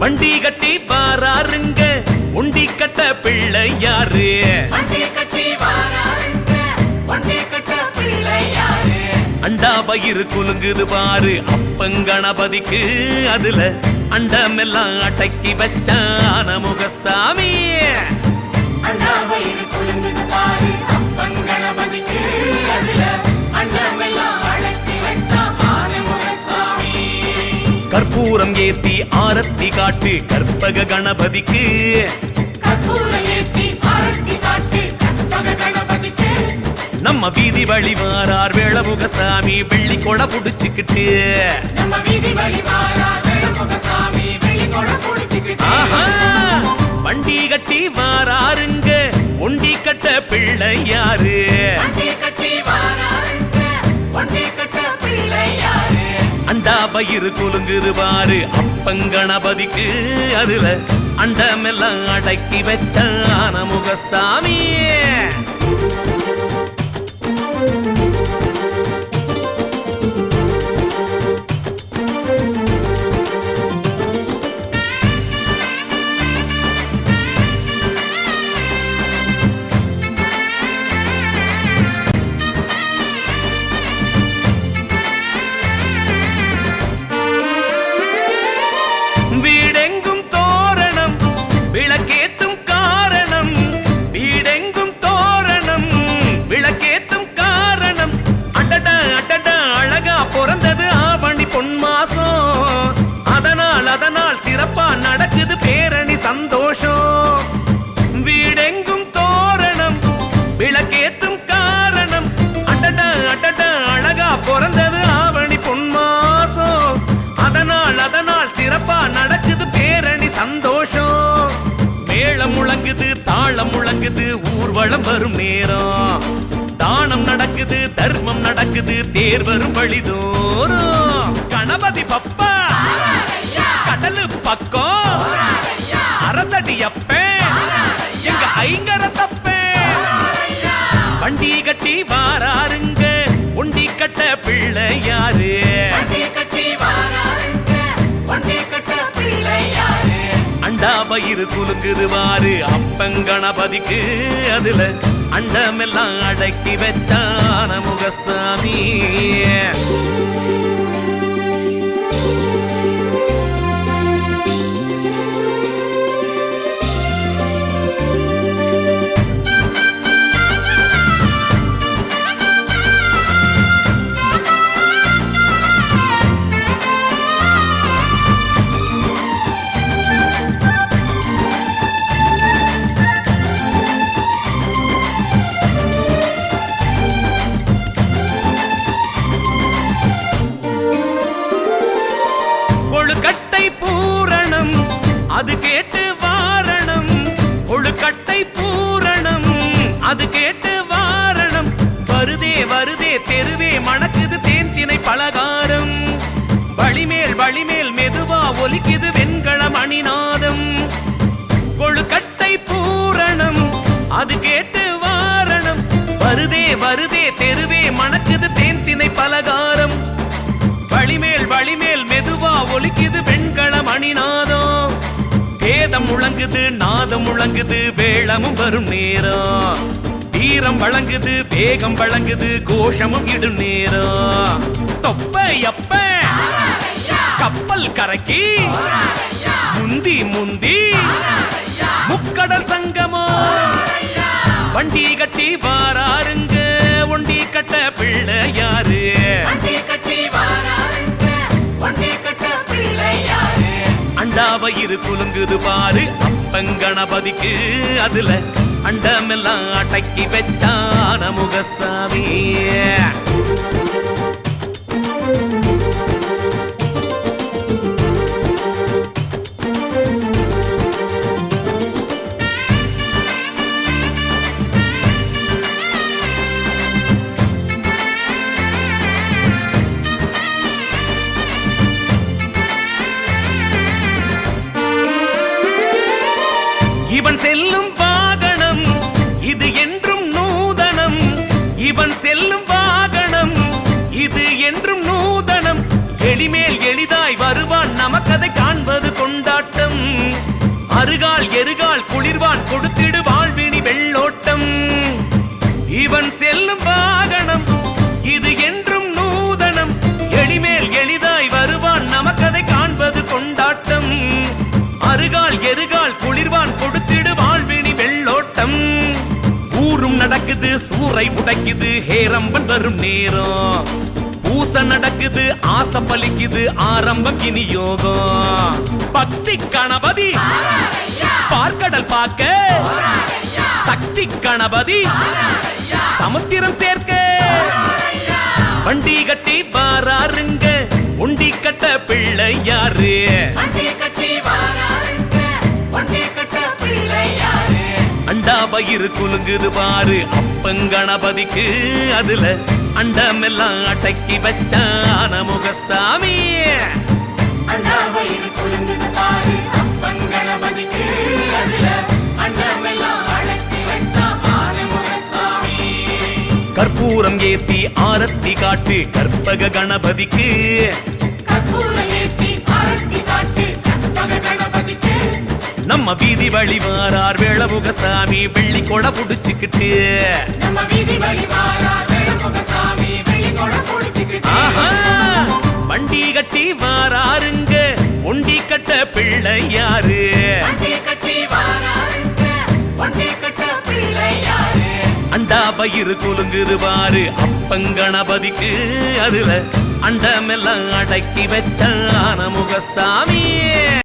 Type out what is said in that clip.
வண்டி கட்டி பாராருங்க உண்டி கட்ட பிள்ளை யாரு? அண்டா பயிறு குலுங்குது பாரு. அப்பங்கணபதிக்கு அதுல அண்டமெல்லாம் அடக்கி வச்சான முகசாமி அண்ணாவயிறு குலுங்குது பாரு. கற்பூரம் ஏத்தி ஆரத்தி காட்டு கற்பக கணபதிக்கு. நம்ம வீதி வழி வாரார் வேளமுகசாமி வெள்ளி கொடை புடிச்சுக்கிட்டு. வண்டி கட்டி வாராருங்க உண்டி கட்ட பிள்ளை யாரு? பயிறு குலுங்குது பாரு. அப்பங்கணபதிக்கு அதுல அண்டமெல்லாம் அடக்கி வச்சான முகசாமி தாளம் முழங்குது ஊர்வலம் வரும் நேரம். தானம் நடக்குது தர்மம் நடக்குது தேர் வரும் வழிதோறும். கணபதி பப்பா கடலு பக்கம். அரசடி அப்பே எங்க ஐங்கர தப்ப வண்டி கட்டி வாராருங்க ஒண்டி கட்ட பிள்ளை யாரு? பயிறு குலுங்குது வாரு. அப்பங்கணபதிக்கு அதுல அண்டமெல்லாம் அடக்கி வச்சான முகசாமி. வழிமேல் மெதுவா ஒலிக்குது வெண்கள மணிநாதம். கொழுக்கட்டை பூரணம் அது கேட்டு வாரணம். வருதே வருதே தெருவே மணக்குது தேன்தினை பலகாரம். வழிமேல் வழிமேல் மெதுவா ஒலிக்குது வெண்கள மணிநாதம். வேதம் முழங்குது நாதம் முழங்குது வேளமும் வரும் நேரம். வீரம் வழங்குது வேகம் வழங்குது கோஷமும் இடும் நேரம். தொப்ப எப்ப கப்பல் கரைக்கி. முந்தி முந்தி. முக்கடல் சங்கமோ. வண்டி கட்டி வாராருங்க. ஒண்டி கட்ட பிள்ளை யாரு? அண்டாவை இது குலுங்குது பாரு. அப்பங்கணபதிக்கு அதுல அண்டமெல்லாம் அடக்கி வச்சான முகசாமி குளிர்வான் கொடுத்திடு வாழ்வினி வெள்ளோட்டம். இவன் செல்லும் வாகனம் இது என்றும் நூதனம். எளிமேல் எளிதாய் வருவான் நமக்கதை காண்பது கொண்டாட்டம். அருகால் எருகால் குளிர்வான் கொடுத்திடு வாழ்வினி வெள்ளோட்டம். ஊரும் நடக்குது சூறை உடைக்குது ஹேரம்பன் வரும் நேரம். பூச நடக்குது ஆசை பலிக்குது ஆரம்பம் இனி யோகம். பக்தி கணபதி பார்க்கடல் பார்க்க. சக்தி கணபதி. சமுத்திரம் சேர்க்க. வண்டி கட்டி வாராருங்க. உண்டி கட்ட பிள்ளை யாரு அண்டா பயிறு குலுங்குது பாரு. அப்பங்கணபதிக்கு அதுல அண்டமெல்லாம் அடக்கி வச்சான முகசாமி அண்டா பயிறு குலுங்குது பாரு. அப்பன் கற்பூரம் ஏத்தி ஆரத்தி காட்டு கற்பக கணபதிக்கு. நம்ம வீதி வழி வாரார் வேளமுகசாமி வெள்ளி கொடை புடிச்சுக்கிட்டு. வண்டி கட்டி வாராருங்க ஒண்டி கட்ட பிள்ளை யாரு? பயிறு குலுங்குது பாரு. அப்பங்கணபதிக்கு அதுல அண்டமெல்லாம் அடக்கி வச்சான முகசாமி